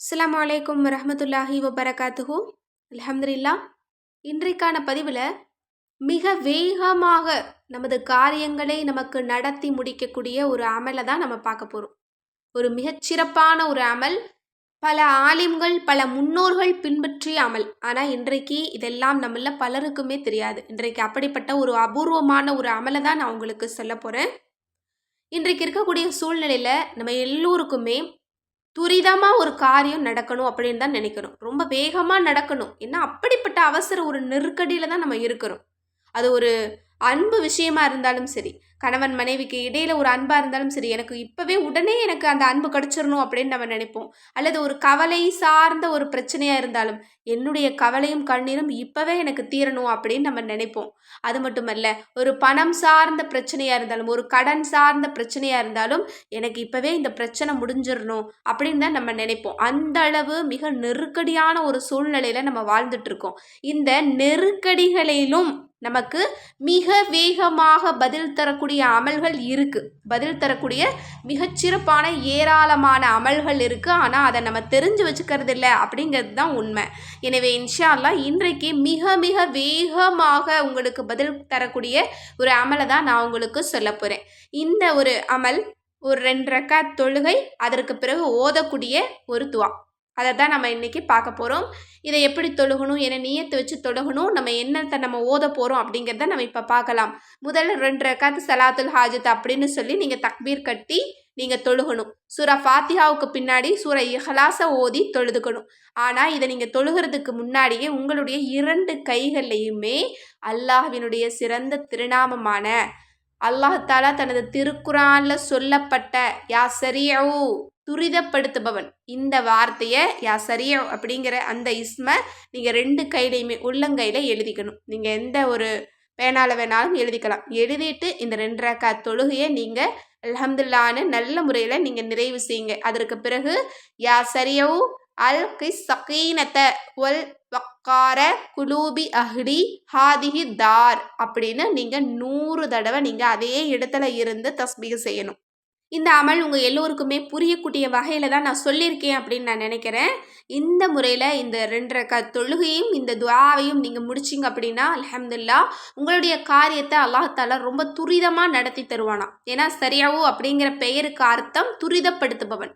அஸ்லாம் வலைக்கம் வரஹமத்துல்லாஹி வபரகாத்துஹு. அலமதுல்லா இன்றைக்கான பதிவில் மிக வேகமாக நமது காரியங்களை நமக்கு நடத்தி முடிக்கக்கூடிய ஒரு அமலை தான் நம்ம பார்க்க போகிறோம் ஒரு மிகச்சிறப்பான ஒரு அமல் பல ஆலிம்கள் பல முன்னோர்கள் பின்பற்றிய அமல். ஆனால் இன்றைக்கு இதெல்லாம் நம்மள பலருக்குமே தெரியாது. இன்றைக்கு அப்படிப்பட்ட ஒரு அபூர்வமான ஒரு அமலை தான் நான் உங்களுக்கு சொல்ல போகிறேன் இன்றைக்கு இருக்கக்கூடிய சூழ்நிலையில் நம்ம எல்லோருக்குமே துரிதமாக ஒரு காரியம் நடக்கணும் அப்படின்னு தான் நினைக்கணும். ரொம்ப வேகமாக நடக்கணும். ஏன்னா அப்படிப்பட்ட அவசர ஒரு நெருக்கடியில் தான் நம்ம இருக்கிறோம். அது ஒரு அன்பு விஷயமா இருந்தாலும் சரி கணவன் மனைவிக்கு இடையில ஒரு அன்பாக இருந்தாலும் சரி எனக்கு இப்போவே உடனே எனக்கு அந்த அன்பு கிடச்சிடணும் அப்படின்னு நம்ம நினைப்போம். அல்லது ஒரு கவலை சார்ந்த ஒரு பிரச்சனையாக இருந்தாலும் என்னுடைய கவலையும் கண்ணீரும் இப்போவே எனக்கு தீரணும் அப்படின்னு நம்ம நினைப்போம். அது மட்டுமல்ல ஒரு பணம் சார்ந்த பிரச்சனையாக இருந்தாலும் ஒரு கடன் சார்ந்த பிரச்சனையாக இருந்தாலும் எனக்கு இப்போவே இந்த பிரச்சனை முடிஞ்சிடணும் அப்படின்னு தான் நம்ம நினைப்போம். அந்த அளவு மிக நெருக்கடியான ஒரு சூழ்நிலையில் நம்ம வாழ்ந்துட்டு இருக்கோம் இந்த நெருக்கடிகளிலும் நமக்கு மிக வேகமாக பதில் தரக்கூடிய அமல்கள் இருக்குது பதில் தரக்கூடிய மிகச்சிறப்பான ஏராளமான அமல்கள் இருக்குது ஆனால் அதை நம்ம தெரிஞ்சு வச்சுக்கிறது இல்லை அப்படிங்கிறது தான் உண்மை. எனவே இன்ஷா அல்லாஹ் இன்றைக்கு மிக மிக வேகமாக உங்களுக்கு பதில் தரக்கூடிய ஒரு அமலை தான் நான் உங்களுக்கு சொல்ல போகிறேன் இந்த ஒரு அமல் ஒரு ரெண்டு ரக்கா தொழுகை அதற்கு பிறகு ஓதக்கூடிய ஒரு துவா. அதை தான் நம்ம இன்றைக்கி பார்க்க போகிறோம் இதை எப்படி தொழுகணும் என்ன நீயத்தை வச்சு தொழுகணும் நம்ம என்னத்தை நம்ம ஓத போகிறோம் அப்படிங்கிறத நம்ம இப்போ பார்க்கலாம். முதல்ல ரெண்டு ரக்காத்து சலாத்துல் ஹாஜத் அப்படின்னு சொல்லி நீங்கள் தக்பீர் கட்டி நீங்கள் தொழுகணும். சூரா ஃபாத்தியாவுக்கு பின்னாடி சூரா இஹலாச ஓதி தொழுதுக்கணும். ஆனால் இதை நீங்கள் தொழுகிறதுக்கு முன்னாடியே உங்களுடைய இரண்டு கைகள்லையுமே அல்லாஹ்வினுடைய சிறந்த திருநாமமான அல்லாஹாலா தனது திருக்குறானில் சொல்லப்பட்ட யா சரியாவு துரிதப்படுத்துபவன். இந்த வார்த்தையை யா சரியோ அப்படிங்கிற அந்த இஸ்மை நீங்கள் ரெண்டு கையிலையுமே உள்ளங்கையில் எழுதிக்கணும். நீங்கள் எந்த ஒரு பேனால வேணாலும் எழுதிக்கலாம். எழுதிட்டு இந்த ரெண்டு ரக்கா தொழுகையை நீங்கள் அலமதுல்லான்னு நல்ல முறையில் நீங்கள் நிறைவு செய்யுங்க. அதற்கு பிறகு யா சரியவு அல் கி சகீனத்த ஒல் வக்கார குலூபி அஹ்டி ஹாதிஹி தார் அப்படின்னு நீங்கள் நூறு தடவை நீங்கள் அதே இடத்துல இருந்து தஸ்பீக செய்யணும். இந்த அமல் உங்கள் எல்லோருக்குமே புரியக்கூடிய வகையில் தான் நான் சொல்லியிருக்கேன் அப்படின்னு நான் நினைக்கிறேன். இந்த முறையில் இந்த ரெண்டரை க தொழுகையும் இந்த துவாவையும் நீங்கள் முடிச்சிங்க அப்படின்னா அலமதுல்லா உங்களுடைய காரியத்தை அல்லாஹால ரொம்ப துரிதமாக நடத்தி தருவானா ஏன்னா சரியாவோ அப்படிங்கிற பெயருக்கு அர்த்தம் துரிதப்படுத்துபவன்.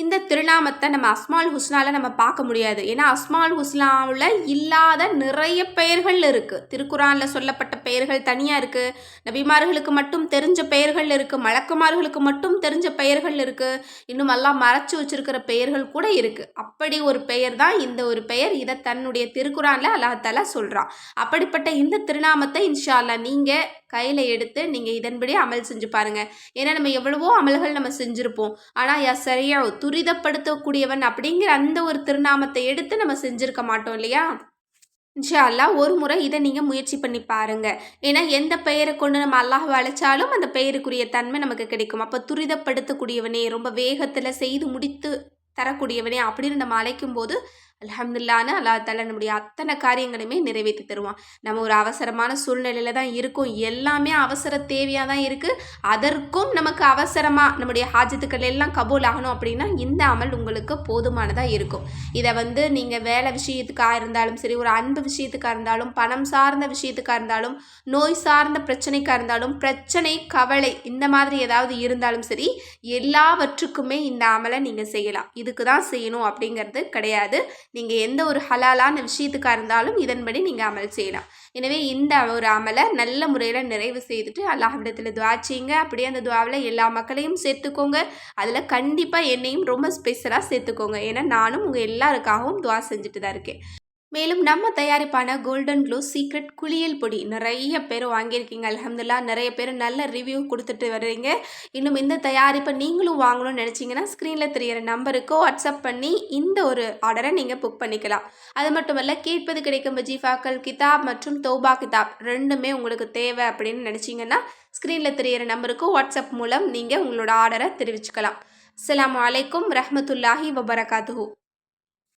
இந்த திருநாமத்தை நம்ம அஸ்மால் ஹுஸ்னாவில் நம்ம பார்க்க முடியாது. ஏன்னா அஸ்மால் ஹுஸ்னாவில் இல்லாத நிறைய பெயர்கள் இருக்குது திருக்குறானில் சொல்லப்பட்ட பெயர்கள் தனியாக இருக்குது நபிமார்களுக்கு மட்டும் தெரிஞ்ச பெயர்கள் இருக்குது மலக்குமார்களுக்கு மட்டும் தெரிஞ்ச பெயர்கள் இருக்குது இன்னும் எல்லாம் மறைச்சி வச்சிருக்கிற பெயர்கள் கூட இருக்குது அப்படி ஒரு பெயர் தான் இந்த ஒரு பெயர். இதை தன்னுடைய திருக்குறானில் அல்லாஹால சொல்கிறான் அப்படிப்பட்ட இந்த திருநாமத்தை இன்ஷா அல்லா நீங்கள் கையில் எடுத்து நீங்கள் இதன்படி அமல் செஞ்சு பாருங்கள் ஏன்னா நம்ம எவ்வளவோ அமல்கள் நம்ம செஞ்சுருப்போம். ஆனால் யா சரியா துரிதப்படுத்தக்கூடியவன் அப்படிங்கிற அந்த ஒரு திருநாமத்தை எடுத்து நம்ம செஞ்சுருக்க மாட்டோம் இல்லையா? இன்ஷால்லா ஒரு முறை இதை நீங்கள் முயற்சி பண்ணி பாருங்கள் ஏன்னா எந்த பெயரை கொண்டு நம்ம அல்லாஹ் அழைச்சாலும் அந்த பெயருக்குரிய தன்மை நமக்கு கிடைக்கும். அப்போ துரிதப்படுத்தக்கூடியவனே ரொம்ப வேகத்தில் செய்து முடித்து தரக்கூடியவனே அப்படின்னு நம்ம அழைக்கும் போது அலமதுல்லான்னு அல்லா தால நம்முடைய அத்தனை காரியங்களையுமே நிறைவேற்றி தருவான். நம்ம ஒரு அவசரமான சூழ்நிலையில தான் இருக்கும். எல்லாமே அவசர தேவையாக தான் இருக்குது அதற்கும் நமக்கு அவசரமாக நம்முடைய ஹாஜத்துக்கள் எல்லாம் கபூல் ஆகணும் அப்படின்னா இந்த அமல் உங்களுக்கு போதுமானதாக இருக்கும். இதை வந்து நீங்கள் வேலை விஷயத்துக்காக இருந்தாலும் சரி ஒரு அன்பு விஷயத்துக்காக இருந்தாலும் பணம் சார்ந்த விஷயத்துக்காக இருந்தாலும் நோய் சார்ந்த பிரச்சனைக்காக இருந்தாலும் பிரச்சனை கவலை இந்த மாதிரி ஏதாவது இருந்தாலும் சரி எல்லாவற்றுக்குமே இந்த அமலை நீங்கள் செய்யலாம். இதுக்கு தான் செய்யணும் அப்படிங்கிறது கிடையாது. நீங்கள் எந்த ஒரு ஹலாலான விஷயத்துக்காக இருந்தாலும் இதன்படி நீங்கள் அமல் செய்யலாம். எனவே இந்த ஒரு அமலை நல்ல முறையில் நிறைவு செய்துட்டு அல்லாஹ்விடத்தில் துவா செய்யுங்க. அப்படியே அந்த துவாவில் எல்லா மக்களையும் சேர்த்துக்கோங்க. அதில் கண்டிப்பாக என்னையும் ரொம்ப ஸ்பெஷலாக சேர்த்துக்கோங்க. ஏன்னா நானும் உங்கள் எல்லாருக்காகவும் துவா செஞ்சுட்டு தான் இருக்கேன். மேலும் நம்ம தயாரிப்பான கோல்டன் க்ளோ சீக்ரெட் குளியல் பொடி. நிறைய பேர் வாங்கியிருக்கீங்க. அலமதுல்லா நிறைய பேர் நல்ல ரிவ்யூ கொடுத்துட்டு வர்றீங்க. இன்னும் இந்த தயாரிப்பை நீங்களும் வாங்கணும்னு நினச்சிங்கன்னா ஸ்க்ரீனில் தெரியிற நம்பருக்கு வாட்ஸ்அப் பண்ணி இந்த ஒரு ஆர்டரை நீங்கள் புக் பண்ணிக்கலாம். அது மட்டும் இல்லை கேட்பது கிடைக்கும் ஜீஃபாக்கள் கிதாப் மற்றும் தௌபா கிதாப் ரெண்டுமே உங்களுக்கு தேவை அப்படின்னு நினச்சிங்கன்னா ஸ்க்ரீனில் தெரியிற நம்பருக்கு வாட்ஸ்அப் மூலம் நீங்கள் உங்களோட ஆர்டரை தெரிவிச்சுக்கலாம். அஸ்லாம் வலைக்கம் ரஹமத்துல்லாஹி வபரகாத்து